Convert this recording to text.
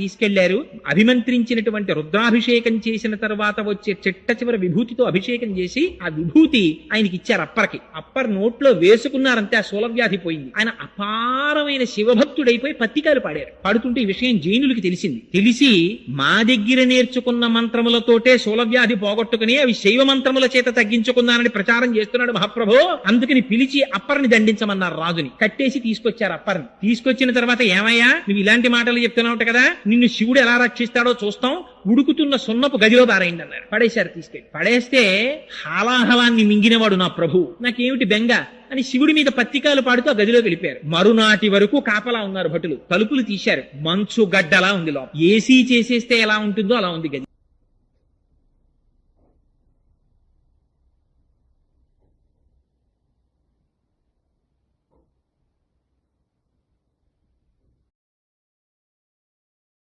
తీసుకెళ్ళారు. అభిమంత్రించినటువంటి రుద్రాభిషేకం చేసిన తర్వాత వచ్చే చిట్ట చివరి విభూతితో అభిషేకం చేసి ఆ విభూతి ఆయనకి ఇచ్చారు అప్పర్కి. అప్పర్ నోట్లో వేసుకున్నారంటే ఆ శూలవ్యాధి పోయింది. ఆయన అపారమైన శివభక్తుడైపోయి పత్తికాలు పాడారు. పాడుతుంటే ఈ విషయం జైనులకి తెలిసింది. తెలిసి మా దగ్గర నేర్చుకున్న మంత్రములతోటే శూలవ్యాధి పోగొట్టుకుని అవి శైవ మంత్రముల చేత తగ్గించుకున్నానని ప్రచారం చేస్తున్నాడు మహాప్రభు. అందుకని పిలిచి అప్పర్ని దండించమన్నారు రాజుని. కట్టేసి తీసుకొచ్చారు అప్పర్ని. తీసుకొచ్చిన తర్వాత ఏమయ్యా నువ్వు ఇలాంటి మాటలు చెప్తున్నావు కదా. నిన్ను శివుడు ఎలా రక్షిస్తాడో చూస్తాం. ఉడుకుతున్న సున్నపు గదిలో పారైంది అన్నారు పడేశారు తీసుకెళ్ళి. పడేస్తే హాలాహలాన్ని మింగినవాడు నా ప్రభు. నాకేమిటి బెంగ? అని శివుడి మీద పత్రికాలు పాడుతూ ఆ గదిలోకి వెళ్ళిపోయారు. మరునాటి వరకు కాపలా ఉన్నారు భటులు. తలుపులు తీశారు. మంచు గడ్డలా ఉంది లోపల. ఏసీ చేసేస్తే ఎలా ఉంటుందో అలా ఉంది గది.